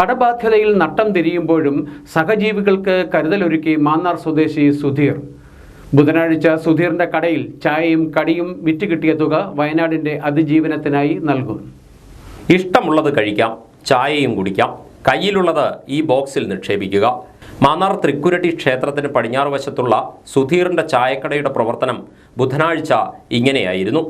കടബാധ്യതയിൽ നട്ടം തിരിയുമ്പോഴും സഹജീവികൾക്ക് കരുതലൊരുക്കി മാന്നാർ സ്വദേശി സുധീർ. ബുധനാഴ്ച സുധീറിന്റെ കടയിൽ ചായയും കടിയും വിറ്റ് കിട്ടിയ തുക വയനാടിന്റെ അതിജീവനത്തിനായി നൽകും. ഇഷ്ടമുള്ളത് കഴിക്കാം ചായയും കുടിക്കാം കയ്യിലുള്ളത് ഈ ബോക്സിൽ നിക്ഷേപിക്കുക. മാന്നാർ തൃക്കുരട്ടി ക്ഷേത്രത്തിന് പടിഞ്ഞാറ് വശത്തുള്ള സുധീറിന്റെ ചായക്കടയുടെ പ്രവർത്തനം ബുധനാഴ്ച ഇങ്ങനെയായിരുന്നു.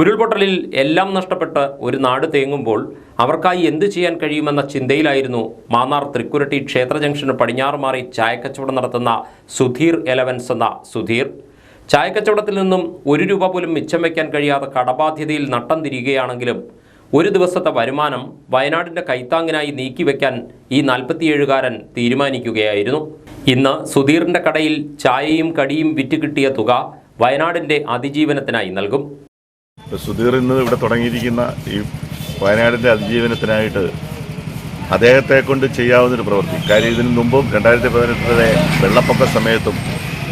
ഉരുൾപൊട്ടലിൽ എല്ലാം നഷ്ടപ്പെട്ട് ഒരു നാട് തേങ്ങുമ്പോൾ അവർക്കായി എന്ത് ചെയ്യാൻ കഴിയുമെന്ന ചിന്തയിലായിരുന്നു മാന്നാർ തൃക്കുരട്ടി ക്ഷേത്ര ജംഗ്ഷന് പടിഞ്ഞാറ് മാറി ചായക്കച്ചവടം നടത്തുന്ന സുധീർ എലവൻസ് എന്ന സുധീർ. ചായക്കച്ചവടത്തിൽ നിന്നും ഒരു രൂപ പോലും മിച്ചം വയ്ക്കാൻ കഴിയാതെ കടബാധ്യതയിൽ നട്ടം തിരിയുകയാണെങ്കിലും ഒരു ദിവസത്തെ വരുമാനം വയനാടിന്റെ കൈത്താങ്ങിനായി നീക്കിവെക്കാൻ ഈ നാൽപ്പത്തിയേഴുകാരൻ തീരുമാനിക്കുകയായിരുന്നു. ഇന്ന് സുധീറിന്റെ കടയിൽ ചായയും കടിയും വിറ്റ് കിട്ടിയ തുക വയനാടിന്റെ അതിജീവനത്തിനായി നൽകും. സുധീർ ഇന്ന് ഇവിടെ തുടങ്ങിയിരിക്കുന്ന ഈ വയനാടിന്റെ അതിജീവനത്തിനായിട്ട് അദ്ദേഹത്തെ കൊണ്ട് ചെയ്യാവുന്നൊരു പ്രവൃത്തി. കാര്യം ഇതിനു മുമ്പും രണ്ടായിരത്തി പതിനെട്ടിലെ വെള്ളപ്പൊക്ക സമയത്തും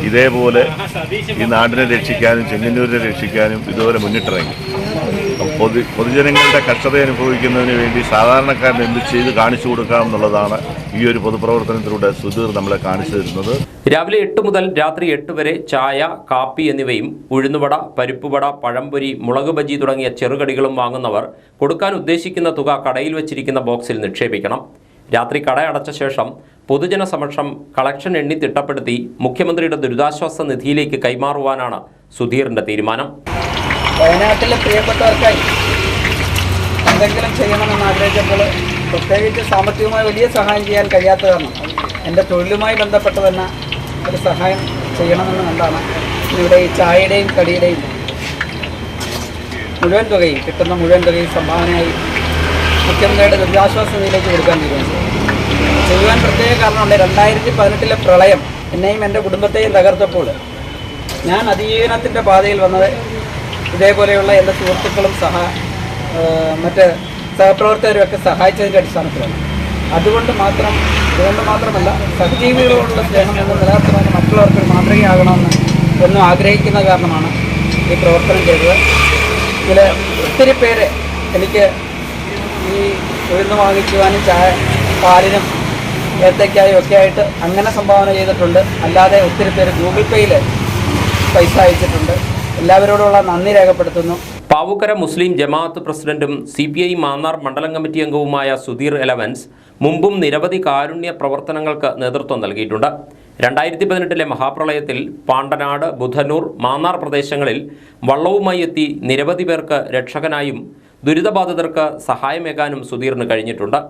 ഇതേപോലെ ഈ നാടിനെ രക്ഷിക്കാനും ചെങ്ങന്നൂരിനെ രക്ഷിക്കാനും ഇതുപോലെ മുന്നിട്ടിറങ്ങി. പൊതു പൊതുജനങ്ങളുടെ കഷ്ടത അനുഭവിക്കുന്നതിന് വേണ്ടി സാധാരണക്കാരൻ എന്ത് ചെയ്ത് കാണിച്ചു കൊടുക്കാം എന്നുള്ളതാണ് ഈ ഒരു പൊതുപ്രവർത്തനത്തിലൂടെ സുധീർ നമ്മളെ കാണിച്ചു തരുന്നത്. രാവിലെ എട്ട് മുതൽ രാത്രി എട്ട് വരെ ചായ കാപ്പി എന്നിവയും ഉഴുന്നുവട പരിപ്പുവട പഴംപൊരി മുളക് ബജി തുടങ്ങിയ ചെറുകടികളും വാങ്ങുന്നവർ കൊടുക്കാൻ ഉദ്ദേശിക്കുന്ന തുക കടയിൽ വെച്ചിരിക്കുന്ന ബോക്സിൽ നിക്ഷേപിക്കണം. രാത്രി കട അടച്ച ശേഷം പൊതുജന സമക്ഷം കളക്ഷൻ എണ്ണി തിട്ടപ്പെടുത്തി മുഖ്യമന്ത്രിയുടെ ദുരിതാശ്വാസ നിധിയിലേക്ക് കൈമാറുവാനാണ് സുധീറിന്റെ തീരുമാനം. വയനാട്ടിലെ പ്രിയപ്പെട്ടവർക്കായി എന്തെങ്കിലും ചെയ്യണമെന്ന് ആഗ്രഹിച്ചപ്പോൾ പ്രത്യേകിച്ച് സാമ്പത്തികമായി വലിയ സഹായം ചെയ്യാൻ കഴിയാത്തതാണ് എന്റെ തൊഴിലുമായി ബന്ധപ്പെട്ട് തന്നെ ഒരു സഹായം ചെയ്യണമെന്ന് കണ്ടാണ് ഇവിടെ ഈ ചായയുടെയും കടിയുടെയും മുഴുവൻ തുകയും കിട്ടുന്ന മുഴുവൻ തുകയും സംഭാവനയായി മുഖ്യമന്ത്രിയുടെ ദുരിതാശ്വാസ നിധിയിലേക്ക് കൊടുക്കാൻ തീരുമാനിച്ചു ചെയ്യുവാൻ പ്രത്യേക കാരണമുണ്ട് രണ്ടായിരത്തി പതിനെട്ടിലെ പ്രളയം എന്നെയും എന്റെ കുടുംബത്തെയും തകർത്തപ്പോൾ ഞാൻ അതിജീവനത്തിന്റെ പാതയിൽ വന്നത് ഇതേപോലെയുള്ള എന്റെ സുഹൃത്തുക്കളും സഹ മറ്റ് സഹപ്രവർത്തകരും ഒക്കെ സഹായിച്ചതിന്റെ അടിസ്ഥാനത്തിലാണ്. അതുകൊണ്ട് മാത്രം അതുകൊണ്ട് മാത്രമല്ല സഹജീവികളോടുള്ള സ്നേഹം എന്ന് നിലനിർത്തുന്നതിന് മറ്റുള്ളവർക്ക് മാതൃകയാകണമെന്ന് എന്നും ആഗ്രഹിക്കുന്ന കാരണമാണ് ഈ പ്രവർത്തനം ചെയ്തത്. ഇതിൽ ഒത്തിരി പേര് എനിക്ക് ഈ ഉഴുന്ന് വാങ്ങിക്കുവാനും ചായ പാലിനും ഏത്തയ്ക്കായും ഒക്കെ ആയിട്ട് അങ്ങനെ സംഭാവന ചെയ്തിട്ടുണ്ട്. അല്ലാതെ ഒത്തിരി പേര് ഗൂഗിൾ പേയിൽ പൈസ അയച്ചിട്ടുണ്ട്. എല്ലാവരോടുള്ള നന്ദി രേഖപ്പെടുത്തുന്നു. പാവുക്കര മുസ്ലിം ജമാഅത്ത് പ്രസിഡന്റും സി പി ഐ മാന്നാർ മണ്ഡലം കമ്മിറ്റി അംഗവുമായ സുധീർ എലവൻസ് മുമ്പും നിരവധി കാരുണ്യ പ്രവർത്തനങ്ങൾക്ക് നേതൃത്വം നൽകിയിട്ടുണ്ട്. രണ്ടായിരത്തി പതിനെട്ടിലെ മഹാപ്രളയത്തിൽ പാണ്ടനാട് ബുധനൂർ മാന്നാർ പ്രദേശങ്ങളിൽ വള്ളവുമായി എത്തി നിരവധി പേർക്ക് രക്ഷകനായും ദുരിതബാധിതർക്ക് സഹായമേകാനും സുധീറിന് കഴിഞ്ഞിട്ടുണ്ട്.